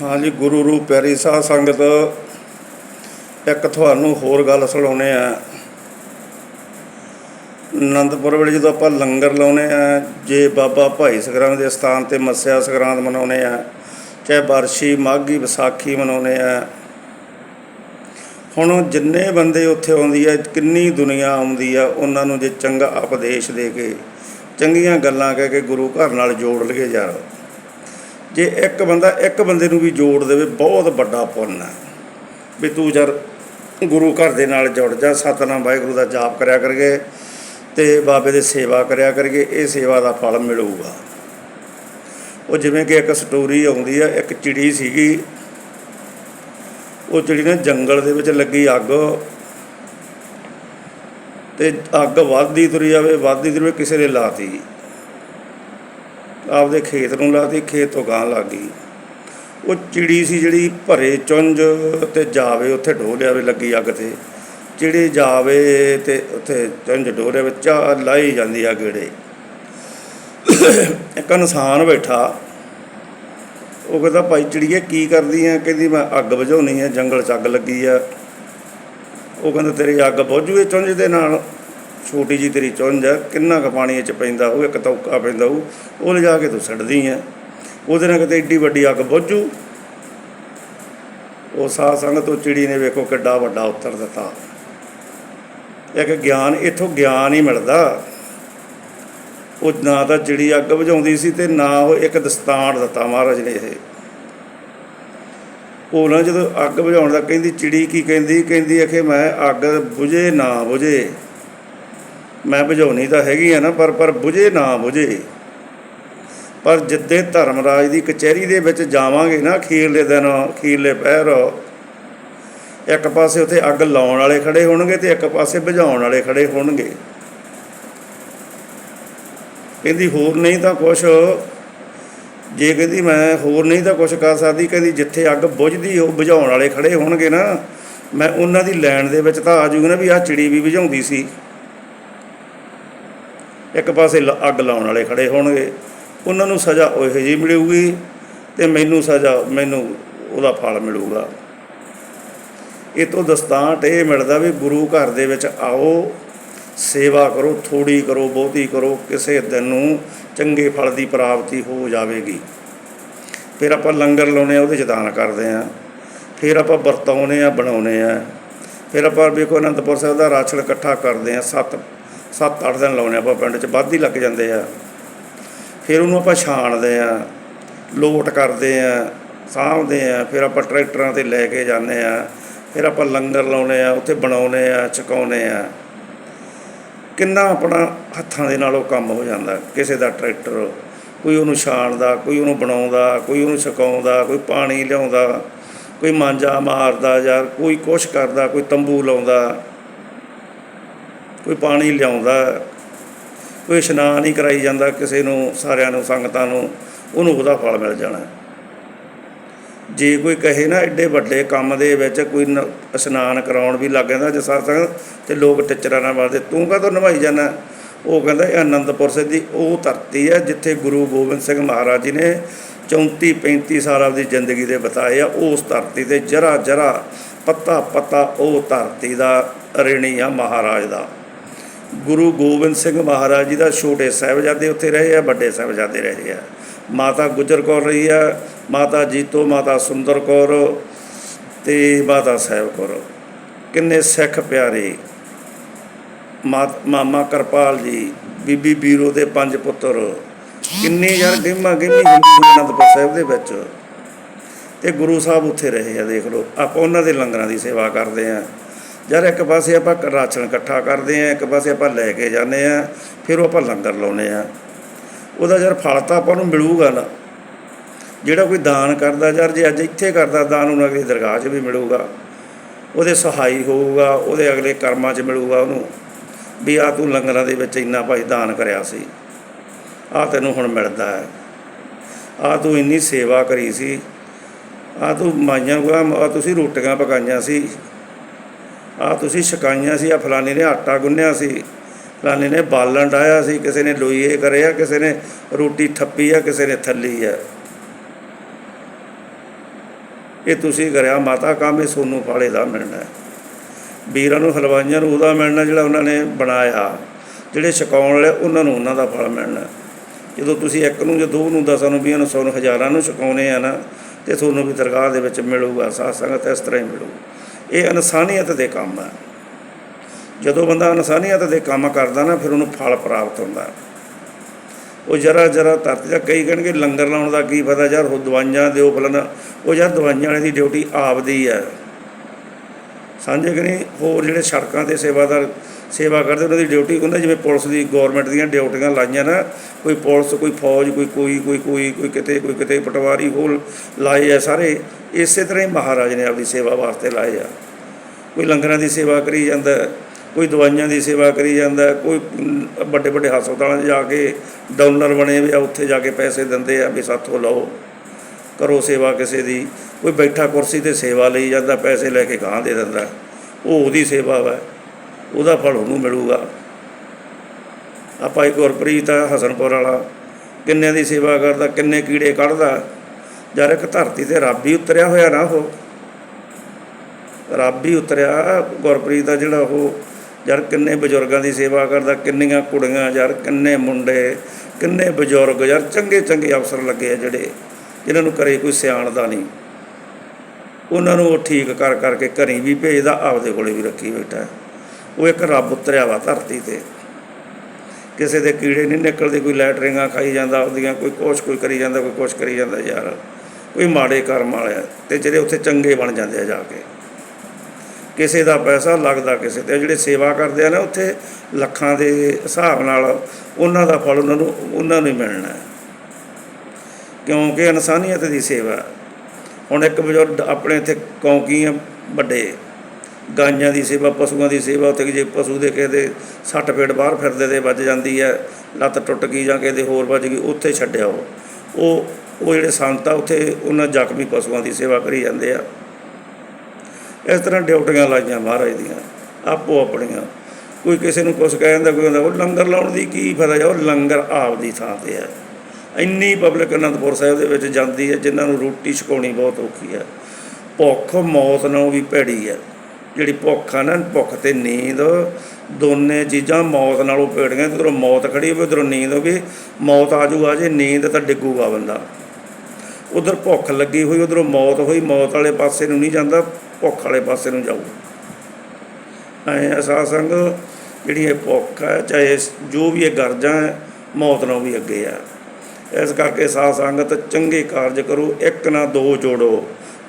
ਹਾਂਜੀ, ਗੁਰੂ ਰੂਪ ਪਿਆਰੀ ਸਾਧ ਸੰਗਤ, ਇੱਕ ਤੁਹਾਨੂੰ ਹੋਰ ਗੱਲ ਸੁਣਾਉਣੇ ਆ ਆਨੰਦਪੁਰ ਵੇਲੇ ਜਦੋਂ ਆਪਾਂ ਲੰਗਰ ਲਾਉਨੇ ਆ ਜੇ ਬਾਬਾ ਭਾਈ ਸਗਰਾਮ ਦੇ ਸਥਾਨ ਤੇ ਮੱਸਿਆ ਸੰਗਰਾਂਦ ਮਨਾਉਨੇ ਆ ਚਾਹੇ ਬਰਸ਼ੀ, ਮਾਘੀ, ਵਿਸਾਖੀ ਮਨਾਉਨੇ ਆ ਹੁਣ ਜਿੰਨੇ ਬੰਦੇ ਉੱਥੇ ਆਉਂਦੀ ਆ, ਕਿੰਨੀ ਦੁਨੀਆ ਆਉਂਦੀ ਆ, ਉਹਨਾਂ ਨੂੰ ਜੇ ਚੰਗਾ ਉਪਦੇਸ਼ ਦੇ ਕੇ, ਚੰਗੀਆਂ ਗੱਲਾਂ ਕਹਿ ਕੇ ਗੁਰੂ ਘਰ ਨਾਲ ਜੋੜ ਲਈਏ ਯਾਰ। ਜੇ ਇੱਕ ਬੰਦਾ ਇੱਕ ਬੰਦੇ ਨੂੰ ਵੀ ਜੋੜ ਦੇਵੇ, ਬਹੁਤ ਵੱਡਾ ਪੁੰਨ ਹੈ। ਵੀ ਤੂੰ ਜਰ ਗੁਰੂ ਘਰ ਦੇ ਨਾਲ ਜੁੜ ਜਾ, ਸਤਨਾਮ ਵਾਹਿਗੁਰੂ ਦਾ ਜਾਪ ਕਰਿਆ ਕਰਗੇ ਤੇ ਬਾਬੇ ਦੀ ਸੇਵਾ ਕਰਿਆ ਕਰਗੇ, ਇਹ ਸੇਵਾ ਦਾ ਫਲ ਮਿਲੂਗਾ। ਉਹ ਜਿਵੇਂ ਕਿ ਇੱਕ ਸਟੋਰੀ ਆਉਂਦੀ ਆ, ਇੱਕ ਚਿੜੀ ਸੀਗੀ, ਉਹ ਚਿੜੀ ਨੇ ਜੰਗਲ ਦੇ ਵਿੱਚ ਲੱਗੀ ਅੱਗ, ਤੇ ਅੱਗ ਵੱਧਦੀ ਤੁਰੀ ਜਾਵੇ, ਵੱਧਦੀ ਤੁਰੀ ਕਿਸੇ ਨੇ ਲਾਤੀ। ਆਪਦੇ ਖੇਤ ਨੂੰ ਲਾਤੀ, ਖੇਤ ਤੋਂ ਗਾਂ ਲੱਗ ਗਈ। ਉਹ ਚਿੜੀ ਸੀ ਜਿਹੜੀ ਭਰੇ ਚੁੰਝ ਤੇ ਜਾਵੇ ਉੱਥੇ ਢੋ ਲਿਆਵੇ ਲੱਗੀ ਅੱਗ ਤੇ। ਚਿੜੀ ਜਾਵੇ ਤੇ ਉੱਥੇ ਚੁੰਝ ਢੋ ਲਿਆਵੇ ਚਾ ਲਾਈ ਜਾਂਦੀ ਆ ਗੇੜੇ। ਇੱਕ ਇਨਸਾਨ ਬੈਠਾ। ਉਹ ਕਹਿੰਦਾ, ਭਾਈ ਚਿੜੀਏ, ਕੀ ਕਰਦੀ ਆ ਕਹਿੰਦੀ, ਮੈਂ ਅੱਗ ਬੁਝਾਉਣੀ ਆ ਜੰਗਲ 'ਚ ਅੱਗ ਲੱਗੀ ਆ। ਉਹ ਕਹਿੰਦਾ, ਤੇਰੀ ਅੱਗ ਬੁਝੂਏ ਚੁੰਝ ਦੇ ਨਾਲ? ਛੋਟੀ ਜੀ ਤੇਰੀ ਚੁੰਝ ਆ, ਕਿੰਨਾ ਕੁ ਪਾਣੀ ਇਹ 'ਚ ਪੈਂਦਾ ਉਹ ਇੱਕ ਤੌਕਾ ਪੈਂਦਾ ਉਹ ਉਹ ਲਿਜਾ ਕੇ ਤੂੰ ਛੱਡਦੀ ਆ। ਉਹਦੇ ਨਾਲ ਕਿਤੇ ਏਡੀ ਵੱਡੀ ਅੱਗ ਬੁੱਝੂ ਉਹ ਸਾਧ ਸੰਗਤ, ਉਹ ਚਿੜੀ ਨੇ ਵੇਖੋ ਕਿੱਡਾ ਵੱਡਾ ਉੱਤਰ ਦਿੱਤਾ। ਇੱਕ ਗਿਆਨ, ਇਥੋਂ ਗਿਆਨ ਹੀ ਮਿਲਦਾ। ਉਹ ਨਾ ਤਾਂ ਚਿੜੀ ਅੱਗ ਬੁਝਾਉਂਦੀ ਸੀ ਤੇ ਨਾ ਉਹ ਇੱਕ ਦਸਤਾਨ ਦਿੱਤਾ ਮਹਾਰਾਜ ਨੇ ਇਹ। ਉਹ ਨਾ ਜਦੋਂ ਅੱਗ ਬੁਝਾਉਣ ਦਾ ਕਹਿੰਦੀ ਚਿੜੀ ਕੀ ਕਹਿੰਦੀ ਕਹਿੰਦੀ ਅਖੇ ਮੈਂ ਅੱਗ ਬੁਝੇ ਨਾ ਬੁਝੇ। ਮੈਂ ਬੁਝਾਉਣੀ ਤਾਂ ਹੈਗੀ ਆ ਨਾ, ਪਰ ਪਰ ਬੁਝੇ ਨਾ ਬੁਝੇ। ਪਰ ਜਿੱਦੇ ਧਰਮਰਾਜ ਦੀ ਕਚਹਿਰੀ ਦੇ ਵਿੱਚ ਜਾਵਾਂਗੇ ਨਾ ਅਖੀਰਲੇ ਦਿਨ ਅਖੀਰਲੇ ਪਹਿਰ, ਇੱਕ ਪਾਸੇ ਉੱਥੇ ਅੱਗ ਲਾਉਣ ਵਾਲੇ ਖੜੇ ਹੋਣਗੇ ਤੇ ਇੱਕ ਪਾਸੇ ਬੁਝਾਉਣ ਵਾਲੇ ਖੜੇ ਹੋਣਗੇ। ਕਹਿੰਦੀ, ਹੋਰ ਨਹੀਂ ਤਾਂ ਕੁਛ। ਜੇ ਕਹਿੰਦੀ, ਮੈਂ ਹੋਰ ਨਹੀਂ ਤਾਂ ਕੁਛ ਕਰ ਸਕਦੀ, ਕਹਿੰਦੀ, ਜਿੱਥੇ ਅੱਗ ਬੁਝਦੀ, ਉਹ ਬੁਝਾਉਣ ਵਾਲੇ ਖੜੇ ਹੋਣਗੇ ਨਾ। ਮੈਂ ਉਹਨਾਂ ਦੀ ਲੈਣ ਦੇ ਵਿੱਚ ਤਾਂ ਆ ਜੂਗਾ ਨਾ ਵੀ ਆਹ ਚਿੜੀ ਵੀ ਬੁਝਾਉਂਦੀ ਸੀ। ਇੱਕ ਪਾਸੇ ਲ- ਅੱਗ ਲਾਉਣ ਵਾਲੇ ਖੜੇ ਹੋਣਗੇ। ਉਹਨਾਂ ਨੂੰ ਸਜ਼ਾ ਉਹੋ ਜਿਹੀ ਮਿਲੂਗੀ ਤੇ ਮੈਨੂੰ ਸਜ਼ਾ, ਮੈਨੂੰ ਉਹਦਾ ਫਲ ਮਿਲੂਗਾ। ਇਹ ਤੋਂ ਦਸਤਾਂਟ ਇਹ ਮਿਲਦਾ ਵੀ ਗੁਰੂ ਘਰ ਦੇ ਵਿੱਚ ਆਓ, ਸੇਵਾ ਕਰੋ ਥੋੜੀ ਕਰੋ, ਬਹੁਤੀ ਕਰੋ, ਕਿਸੇ ਦਿਨ ਨੂੰ ਚੰਗੇ ਫਲ ਦੀ ਪ੍ਰਾਪਤੀ ਹੋ ਜਾਵੇਗੀ। ਫਿਰ ਆਪਾਂ ਲੰਗਰ ਲਾਉਨੇ ਆ ਉਹਦੇ ਚ ਦਾਨ ਕਰਦੇ ਆ ਫਿਰ ਆਪਾਂ ਵਰਤਾਉਨੇ ਆ ਬਣਾਉਨੇ ਆ ਫਿਰ ਆਪਾਂ ਵੇਖੋ ਅਨੰਦਪੁਰ ਸਾਹਿਬ ਦਾ ਰਾਸ਼ਨ ਇਕੱਠਾ ਕਰਦੇ ਆ ਸੱਤ ਸੱਤ ਅੱਠ ਦਿਨ ਲਾਉਨੇ ਆਪਾਂ ਪਿੰਡ ਚ, ਵੱਧ ਹੀ ਲੱਗ ਜਾਂਦੇ ਆ। ਫਿਰ ਉਹਨੂੰ ਆਪਾਂ ਛਾਣਦੇ ਆ, ਲੋਟ ਕਰਦੇ ਆ, ਸਾਂਭਦੇ ਆ, ਫਿਰ ਆਪਾਂ ਟਰੈਕਟਰਾਂ ਤੇ ਲੈ ਕੇ ਜਾਂਦੇ ਆ, ਫਿਰ ਆਪਾਂ ਲੰਗਰ ਲਾਉਨੇ ਆ, ਉੱਥੇ ਬਣਾਉਨੇ ਆ ਚਕਾਉਨੇ ਆ। ਕਿੰਨਾ ਆਪਣਾ ਹੱਥਾਂ ਦੇ ਨਾਲ ਉਹ ਕੰਮ ਹੋ ਜਾਂਦਾ, ਕਿਸੇ ਦਾ ਟਰੈਕਟਰ, ਕੋਈ ਉਹਨੂੰ ਛਾਣਦਾ, ਕੋਈ ਉਹਨੂੰ ਬਣਾਉਂਦਾ, ਕੋਈ ਉਹਨੂੰ ਛਕਾਉਂਦਾ, ਕੋਈ ਪਾਣੀ ਲਿਆਉਂਦਾ, ਕੋਈ ਮਾਂਜਾ ਮਾਰਦਾ ਯਾਰ ਕੋਈ ਕੁਛ ਕਰਦਾ, ਕੋਈ ਤੰਬੂ ਲਾਉਂਦਾ। ਕੋਈ ਪਾਣੀ ਲਿਆਉਂਦਾ, ਕੋਈ ਇਸ਼ਨਾਨ ਹੀ ਕਰਾਈ ਜਾਂਦਾ ਕਿਸੇ ਨੂੰ, ਸਾਰਿਆਂ ਨੂੰ, ਸੰਗਤਾਂ ਨੂੰ, ਉਹਨੂੰ ਉਹਦਾ ਫਲ ਮਿਲ ਜਾਣਾ। ਜੇ ਕੋਈ ਕਹੇ ਨਾ ਐਡੇ ਵੱਡੇ ਕੰਮ ਦੇ ਵਿੱਚ ਕੋਈ ਨ- ਇਸ਼ਨਾਨ ਕਰਾਉਣ ਵੀ ਲੱਗ ਜਾਂਦਾ ਜੇ ਸਾਧ ਸੰਗਤ, ਤੇ ਲੋਕ ਟਿਚਰਾਂ ਨਾਲ ਮਾਰਦੇ ਤੂੰ ਕਾਹਤੋਂ ਨਿਭਾਈ ਜਾਂਦਾ? ਉਹ ਕਹਿੰਦਾ, ਇਹ ਅਨੰਦਪੁਰ ਸਾਹਿਬ ਦੀ ਉਹ ਧਰਤੀ ਹੈ ਜਿੱਥੇ ਗੁਰੂ ਗੋਬਿੰਦ ਸਿੰਘ ਮਹਾਰਾਜ ਜੀ ਨੇ 34 35 ਸਾਲ ਆਪਦੀ ਜ਼ਿੰਦਗੀ ਦੇ ਬਿਤਾਏ ਆ, ਉਸ ਧਰਤੀ ਤੇ ਜਰਾ ਜਰਾ ਪੱਤਾ ਪੱਤਾ ਉਹ ਧਰਤੀ ਦਾ ਰਿਣੀ ਆ ਮਹਾਰਾਜ ਦਾ। ਗੁਰੂ ਗੋਬਿੰਦ ਸਿੰਘ ਮਹਾਰਾਜ ਜੀ ਦਾ ਛੋਟੇ ਸਾਹਿਬਜ਼ਾਦੇ ਉੱਥੇ ਰਹੇ ਆ, ਵੱਡੇ ਸਾਹਿਬਜ਼ਾਦੇ ਰਹੇ ਆ। ਮਾਤਾ ਗੁਜਰ ਕੌਰ ਰਹੀ ਆ, ਮਾਤਾ ਜੀਤੋ, ਮਾਤਾ ਸੁੰਦਰ ਕੌਰ ਤੇ ਮਾਤਾ ਸਾਹਿਬ ਕੌਰ। ਕਿੰਨੇ ਸਿੱਖ ਪਿਆਰੇ। ਮਾਤ- ਮਾਮਾ ਕਰਪਾਲ ਜੀ, ਬੀਬੀ ਬੀਰੋ ਦੇ ਪੰਜ ਪੁੱਤਰ। ਕਿੰਨੇ ਯਾਰ ਗਹਿਮਾ ਗਹਿਮੀ ਹਿੰਦੂ ਅਨੰਦਪੁਰ ਸਾਹਿਬ ਦੇ ਵਿੱਚ। ਤੇ ਗੁਰੂ ਸਾਹਿਬ ਉੱਥੇ ਰਹੇ ਆ, ਦੇਖ ਲਓ। ਆਪਾਂ ਉਹਨਾਂ ਦੇ ਲੰਗਰਾਂ ਦੀ ਸੇਵਾ ਕਰਦੇ ਆ। ਯਾਰ ਇੱਕ ਪਾਸੇ ਆਪਾਂ ਰਾਸ਼ਨ ਇਕੱਠਾ ਕਰਦੇ ਆ, ਇੱਕ ਪਾਸੇ ਆਪਾਂ ਲੈ ਕੇ ਜਾਂਦੇ ਆ, ਫਿਰ ਉਹ ਆਪਾਂ ਲੰਗਰ ਲਾਉਨੇ ਆ। ਉਹਦਾ ਯਾਰ ਫਲ ਤਾਂ ਆਪਾਂ ਨੂੰ ਮਿਲੂਗਾ ਨਾ। ਜਿਹੜਾ ਕੋਈ ਦਾਨ ਕਰਦਾ, ਯਾਰ ਜੇ ਅੱਜ ਇੱਥੇ ਕਰਦਾ, ਦਾਨ ਉਹਨੂੰ ਅਗਲੀ ਦਰਗਾਹ 'ਚ ਵੀ ਮਿਲੂਗਾ। ਉਹਦੇ ਸਹਾਈ ਹੋਊਗਾ, ਉਹਦੇ ਅਗਲੇ ਕਰਮਾਂ 'ਚ ਮਿਲੂਗਾ ਉਹਨੂੰ। ਵੀ ਆ ਤੂੰ ਲੰਗਰਾਂ ਦੇ ਵਿੱਚ ਇੰਨਾ ਭਾਈ ਦਾਨ ਕਰਿਆ ਸੀ। ਆ ਤੈਨੂੰ ਹੁਣ ਮਿਲਦਾ ਹੈ। ਆ ਤੂੰ ਇੰਨੀ ਸੇਵਾ ਕਰੀ ਸੀ। ਆ ਤੂੰ ਮਾਈਆਂ ਕੋਲ ਆ ਤੁਸੀਂ ਰੋਟੀਆਂ ਪਕਾਈਆਂ ਸੀ। ਆ ਤੁਸੀਂ ਛਕਾਈਆਂ ਸੀ, ਆ ਫਲਾਣੇ ਨੇ ਆਟਾ ਗੁੰਨਿਆ ਸੀ। ਫਲਾਣੇ ਨੇ ਬਾਲਣ ਡਾਇਆ ਸੀ, ਕਿਸੇ ਨੇ ਲੋਈਏ ਕਰਿਆ, ਕਿਸੇ ਨੇ ਰੋਟੀ ਥੱਪੀ ਆ, ਕਿਸੇ ਨੇ ਥੱਲੀ ਆ। ਇਹ ਤੁਸੀਂ ਕਰਿਆ, ਮਾਤਾ ਕੰਮ ਇਹ ਸੋਨੂੰ ਫਾਲੇ ਦਾ ਮਿਲਣਾ ਵੀਰਾਂ ਨੂੰ ਹਲਵਾਈਆਂ ਨੂੰ ਉਹਦਾ ਮਿਲਣਾ ਜਿਹੜਾ ਉਹਨਾਂ ਨੇ ਬਣਾਇਆ। ਜਿਹੜੇ ਛਕਾਉਣ ਵਾਲੇ, ਉਹਨਾਂ ਨੂੰ ਉਹਨਾਂ ਦਾ ਫਲ ਮਿਲਣਾ। ਜਦੋਂ ਤੁਸੀਂ ਇੱਕ ਨੂੰ ਜਾਂ ਦੋ ਨੂੰ ਦਸਾਂ ਨੂੰ, ਵੀਹਾਂ ਨੂੰ, ਸੌ ਨੂੰ, ਹਜ਼ਾਰਾਂ ਨੂੰ ਛਕਾਉਨੇ ਆ ਨਾ, ਤੇ ਤੁਹਾਨੂੰ ਵੀ ਦਰਗਾਹ ਦੇ ਵਿੱਚ ਮਿਲੂਗਾ, ਸਾਧ ਸੰਗਤ ਇਸ ਤਰ੍ਹਾਂ ਹੀ ਮਿਲੂ। ਇਹ ਇਨਸਾਨੀਅਤ ਦੇ ਕੰਮ ਹੈ ਜਦੋਂ ਬੰਦਾ ਇਨਸਾਨੀਅਤ ਦੇ ਕੰਮ ਕਰਦਾ ਨਾ, ਫਿਰ ਉਹਨੂੰ ਫਲ ਪ੍ਰਾਪਤ ਹੁੰਦਾ। ਉਹ ਜਰਾ ਜਰਾ ਧਰਤੀ ਦਾ ਕਈ ਕਹਿਣਗੇ ਲੰਗਰ ਲਾਉਣ ਦਾ ਕੀ ਪਤਾ ਯਾਰ ਉਹ ਦਵਾਈਆਂ ਦਿਓ ਫਲਣਾ। ਉਹ ਯਾਰ ਦਵਾਈਆਂ ਵਾਲੇ ਦੀ ਡਿਊਟੀ ਆਪਦੀ ਹੈ ਸਮਝੇ ਕਿ ਨਹੀਂ, ਹੋਰ ਜਿਹੜੇ ਸੜਕਾਂ ਤੇ ਸੇਵਾਦਾਰ ਸੇਵਾ ਕਰਦੇ, ਉਹਨਾਂ ਦੀ ਡਿਊਟੀ ਉਹਨਾਂ ਜਿਵੇਂ ਪੁਲਿਸ ਦੀ ਗਵਰਨਮੈਂਟ ਦੀਆਂ ਡਿਊਟੀਆਂ ਲਾਈਆਂ ਨਾ, ਕੋਈ ਪੁਲਿਸ, ਕੋਈ ਫੌਜ, ਕੋਈ ਕੋਈ ਕੋਈ ਕੋਈ ਕੋਈ ਕਿਤੇ ਕੋਈ ਕਿਤੇ ਪਟਵਾਰੀ ਹੋਰ ਲਾਏ ਆ ਸਾਰੇ, ਇਸੇ ਤਰ੍ਹਾਂ ਹੀ ਮਹਾਰਾਜ ਨੇ ਆਪਦੀ ਸੇਵਾ ਵਾਸਤੇ ਲਾਏ ਆ। ਕੋਈ ਲੰਗਰਾਂ ਦੀ ਸੇਵਾ ਕਰੀ ਜਾਂਦਾ, ਕੋਈ ਦਵਾਈਆਂ ਦੀ ਸੇਵਾ ਕਰੀ ਜਾਂਦਾ, ਕੋਈ ਵੱਡੇ ਵੱਡੇ ਹਸਪਤਾਲਾਂ 'ਚ ਜਾ ਕੇ ਡੋਨਰ ਬਣੇ ਵੀ ਆ, ਉੱਥੇ ਜਾ ਕੇ ਪੈਸੇ ਦਿੰਦੇ ਆ ਵੀ ਸਾਥੋਂ ਲਓ, ਕਰੋ ਸੇਵਾ ਕਿਸੇ ਦੀ। ਕੋਈ ਬੈਠਾ ਕੁਰਸੀ ਤੇ ਸੇਵਾ ਲਈ ਜਾਂਦਾ, ਪੈਸੇ ਲੈ ਕੇ ਗਾਂ ਦੇ ਦਿੰਦਾ। ਉਹ ਉਹਦੀ ਸੇਵਾ ਵਾ। ਉਹਦਾ ਫਲ ਉਹਨੂੰ ਮਿਲੂਗਾ। ਆ ਭਾਈ ਗੁਰਪ੍ਰੀਤ ਆ, ਹਸਨਪੁਰ ਵਾਲਾ। ਕਿੰਨਿਆਂ ਦੀ ਸੇਵਾ ਕਰਦਾ, ਕਿੰਨੇ ਕੀੜੇ ਕੱਢਦਾ। ਯਾਰ ਇੱਕ ਧਰਤੀ ਤੇ ਰੱਬ ਹੀ ਉਤਰਿਆ ਹੋਇਆ ਨਾ ਉਹ। ਰੱਬ ਹੀ ਉਤਰਿਆ, ਗੁਰਪ੍ਰੀਤ ਦਾ ਜਿਹੜਾ ਉਹ। ਯਾਰ ਕਿੰਨੇ ਬਜ਼ੁਰਗਾਂ ਦੀ ਸੇਵਾ ਕਰਦਾ, ਕਿੰਨੀਆਂ ਕੁੜੀਆਂ, ਯਾਰ ਕਿੰਨੇ ਮੁੰਡੇ, ਕਿੰਨੇ ਬਜ਼ੁਰਗ, ਯਾਰ ਚੰਗੇ ਚੰਗੇ ਅਫਸਰ ਲੱਗੇ ਆ ਜਿਹੜੇ, ਜਿਨ੍ਹਾਂ ਨੂੰ ਕਰੇ ਕੋਈ ਸਿਆਣਦਾ ਨਹੀਂ। ਉਹਨਾਂ ਨੂੰ ਉਹ ਠੀਕ ਕਰ ਕਰਕੇ ਘਰੀ ਵੀ ਭੇਜਦਾ, ਆਪਦੇ ਕੋਲੇ ਵੀ ਰੱਖੀ ਬੈਠਾ। ਉਹ ਇੱਕ ਰੱਬ ਉਤਰਿਆ ਵਾ ਧਰਤੀ ਤੇ। ਕਿਸੇ ਦੇ ਕੀੜੇ ਨਹੀਂ ਨਿਕਲਦੇ, ਕੋਈ ਲੈਟਰਿੰਗਾਂ ਖਾਈ ਜਾਂਦਾ, ਉਹਦੀਆਂ ਕੋਈ ਕੁਛ, ਕੋਈ ਕਰੀ ਜਾਂਦਾ, ਕੋਈ ਕੁਛ ਕਰੀ ਜਾਂਦਾ ਯਾਰ। ਕੋਈ ਮਾੜੇ ਕਰਮ ਵਾਲਿਆ ਤੇ ਜਿਹੜੇ ਉੱਥੇ ਚੰਗੇ ਬਣ ਜਾਂਦੇ ਆ ਜਾ ਕੇ। ਕਿਸੇ ਦਾ ਪੈਸਾ ਲੱਗਦਾ ਕਿਸੇ ਤੇ, ਜਿਹੜੇ ਸੇਵਾ ਕਰਦੇ ਆ ਨਾ ਉੱਥੇ ਲੱਖਾਂ ਦੇ ਹਿਸਾਬ ਨਾਲ ਉਹਨਾਂ ਦਾ ਫਲ ਉਹਨਾਂ ਨੂੰ ਉਹਨਾਂ ਨੂੰ ਹੀ ਮਿਲਣਾ। ਹੈ। ਕਿਉਂਕਿ ਇਨਸਾਨੀਅਤ ਦੀ ਸੇਵਾ ਹੁਣ ਇੱਕ ਬਜ਼ੁਰਗ ਆਪਣੇ ਇੱਥੇ ਕੌਂਕੀ ਆ ਵੱਡੇ ਗਾਈਆਂ ਦੀ ਸੇਵਾ, ਪਸ਼ੂਆਂ ਦੀ ਸੇਵਾ, ਉੱਥੇ ਜੇ ਪਸ਼ੂ ਦੇ ਕਿਸੇ ਦੇ ਸੱਟ ਫੇਟ ਬਾਹਰ ਫਿਰਦੇ ਤੇ ਵੱਜ ਜਾਂਦੀ ਹੈ, ਲੱਤ ਟੁੱਟ ਗਈ ਜਾਂ ਕਿਸੇ ਦੇ ਹੋਰ ਵੱਜ ਗਈ, ਉੱਥੇ ਛੱਡਿਆ ਉਹ। ਉਹ ਉਹ ਜਿਹੜੇ ਸੰਤ ਆ, ਉੱਥੇ ਉਹਨਾਂ ਜ਼ਖਮੀ ਪਸ਼ੂਆਂ ਦੀ ਸੇਵਾ ਕਰੀ ਜਾਂਦੇ ਆ। ਇਸ ਤਰ੍ਹਾਂ ਡਿਊਟੀਆਂ ਲਾਈਆਂ ਮਹਾਰਾਜ ਦੀਆਂ, ਆਪੋ ਆਪਣੀਆਂ। ਕੋਈ ਕਿਸੇ ਨੂੰ ਕੁਛ ਕਹਿ ਜਾਂਦਾ ਕੋਈ ਕਹਿੰਦਾ ਉਹ ਲੰਗਰ ਲਾਉਣ ਦੀ ਕੀ ਫਾਇਦਾ ਜਾਂ ਉਹ ਲੰਗਰ ਆਪ ਦੀ ਥਾਂ ਤੇ ਹੈ। ਇੰਨੀ ਪਬਲਿਕ ਅਨੰਦਪੁਰ ਸਾਹਿਬ ਦੇ ਵਿੱਚ ਜਾਂਦੀ ਹੈ, ਜਿਨ੍ਹਾਂ ਨੂੰ ਰੋਟੀ ਛਕਾਉਣੀ ਬਹੁਤ ਔਖੀ ਹੈ। ਭੁੱਖ, ਮੌਤ ਨਾਲੋਂ ਵੀ ਭੈੜੀ ਹੈ। ਜਿਹੜੀ ਭੁੱਖ ਆ ਨਾ, ਭੁੱਖ ਤੇ ਨੀਂਦ, ਦੋਨੇ ਚੀਜ਼ਾਂ ਮੌਤ ਨਾਲੋਂ ਭੈੜੀਆਂ ਜਦੋਂ ਮੌਤ ਖੜੀ ਹੋਵੇ, ਉਧਰੋਂ ਨੀਂਦ ਹੋਵੇ, ਮੌਤ ਆ ਜੂਗਾ, ਜੇ ਨੀਂਦ ਤਾਂ ਡਿੱਗੂਗਾ ਬੰਦਾ। ਉਧਰ ਭੁੱਖ ਲੱਗੀ ਹੋਈ, ਉਧਰੋਂ ਮੌਤ ਹੋਈ, ਮੌਤ ਵਾਲੇ ਪਾਸੇ ਨੂੰ ਨਹੀਂ ਜਾਂਦਾ, ਭੁੱਖ ਵਾਲੇ ਪਾਸੇ ਨੂੰ ਜਾਊ। ਐ ਅਸਾ ਸੰਗ, ਜਿਹੜੀ ਇਹ ਭੁੱਖ ਹੈ ਚਾਹੇ ਜੋ ਵੀ ਇਹ ਗਰਜਾਂ ਹੈ, ਮੌਤ ਨਾਲੋਂ ਵੀ ਅੱਗੇ ਆ। ਇਸ ਕਰਕੇ ਸਾਧ ਸੰਗਤ ਚੰਗੇ ਕਾਰਜ ਕਰੋ, ਇੱਕ ਨਾ ਦੋ ਜੋੜੋ।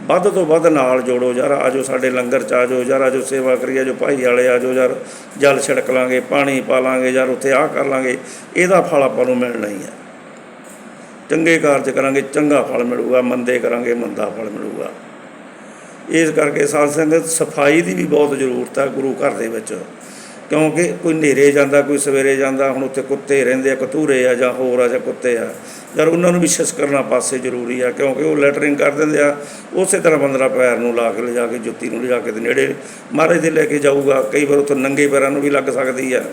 ਵੱਧ ਤੋਂ ਵੱਧ ਨਾਲ ਜੋੜੋ ਯਾਰ ਆਜੋ ਸਾਡੇ ਲੰਗਰ ਚ ਆਜੋ ਯਾਰ ਆਜੋ ਸੇਵਾ ਕਰੀਏ ਜੋ ਭਾਈ ਵਾਲੇ ਆਜੋ ਯਾਰ, ਜਲ ਛਿੜਕ ਲਾਂਗੇ, ਪਾਣੀ ਪਾ ਲਾਂਗੇ ਯਾਰ, ਉੱਥੇ ਆਹ ਕਰ ਲਾਂਗੇ, ਇਹਦਾ ਫਲ ਆਪਾਂ ਨੂੰ ਮਿਲਣਾ ਹੀ ਹੈ। ਚੰਗੇ ਕਾਰਜ ਕਰਾਂਗੇ, ਚੰਗਾ ਫਲ ਮਿਲੂਗਾ, ਮੰਦੇ ਕਰਾਂਗੇ, ਮੰਦਾ ਫਲ ਮਿਲੂਗਾ। ਇਸ ਕਰਕੇ ਸਾਧ ਸੰਗਤ, ਸਫ਼ਾਈ ਦੀ ਵੀ ਬਹੁਤ ਜ਼ਰੂਰਤ ਹੈ ਗੁਰੂ ਘਰ ਦੇ ਵਿੱਚ। ਕਿਉਂਕਿ ਕੋਈ ਹਨੇਰੇ ਜਾਂਦਾ, ਕੋਈ ਸਵੇਰੇ ਜਾਂਦਾ, ਹੁਣ ਉੱਥੇ ਕੁੱਤੇ ਰਹਿੰਦੇ ਆ, ਕਤੂਰੇ ਆ ਜਾਂ ਹੋਰ ਆ ਜਾਂ ਕੁੱਤੇ ਆ। ਯਾਰ ਉਹਨਾਂ ਨੂੰ ਵੀ ਸ਼ਿਸ਼ ਕਰਨਾ ਪਾਸੇ ਜ਼ਰੂਰੀ ਆ, ਕਿਉਂਕਿ ਉਹ ਲੈਟਰਿੰਗ ਕਰ ਦਿੰਦੇ ਆ, ਉਸੇ ਤਰ੍ਹਾਂ ਬੰਦਰਾ ਪੈਰ ਨੂੰ ਲਾ ਕੇ ਲਿਜਾ ਕੇ, ਜੁੱਤੀ ਨੂੰ ਲਿਜਾ ਕੇ ਤੇ ਨੇੜੇ ਮਹਾਰਾਜ ਦੇ ਲੈ ਕੇ ਜਾਊਗਾ, ਕਈ ਵਾਰ ਉੱਥੇ ਨੰਗੇ ਪੈਰਾਂ ਨੂੰ ਵੀ ਲੱਗ ਸਕਦੀ ਆ।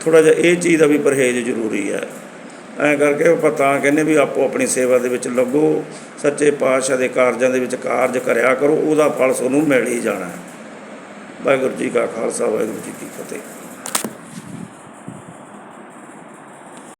ਥੋੜਾ ਜਿਹਾ ਇਹ ਚੀਜ਼ ਦਾ ਵੀ ਪਰਹੇਜ਼ ਜ਼ਰੂਰੀ ਹੈ ਐਂ ਕਰਕੇ ਆਪਾਂ ਤਾਂ ਕਹਿੰਦੇ ਵੀ ਆਪੋ ਆਪਣੀ ਸੇਵਾ ਦੇ ਵਿੱਚ ਲੱਗੋ, ਸੱਚੇ ਪਾਤਸ਼ਾਹ ਦੇ ਕਾਰਜਾਂ ਦੇ ਵਿੱਚ ਕਾਰਜ ਕਰਿਆ ਕਰੋ, ਉਹਦਾ ਫਲ ਤੁਹਾਨੂੰ ਮਿਲ ਹੀ ਜਾਣਾ। ਵਾਹਿਗੁਰੂ ਜੀ ਕਾ ਖਾਲਸਾ, ਵਾਹਿਗੁਰੂ ਜੀ ਕੀ ਫਤਿਹ।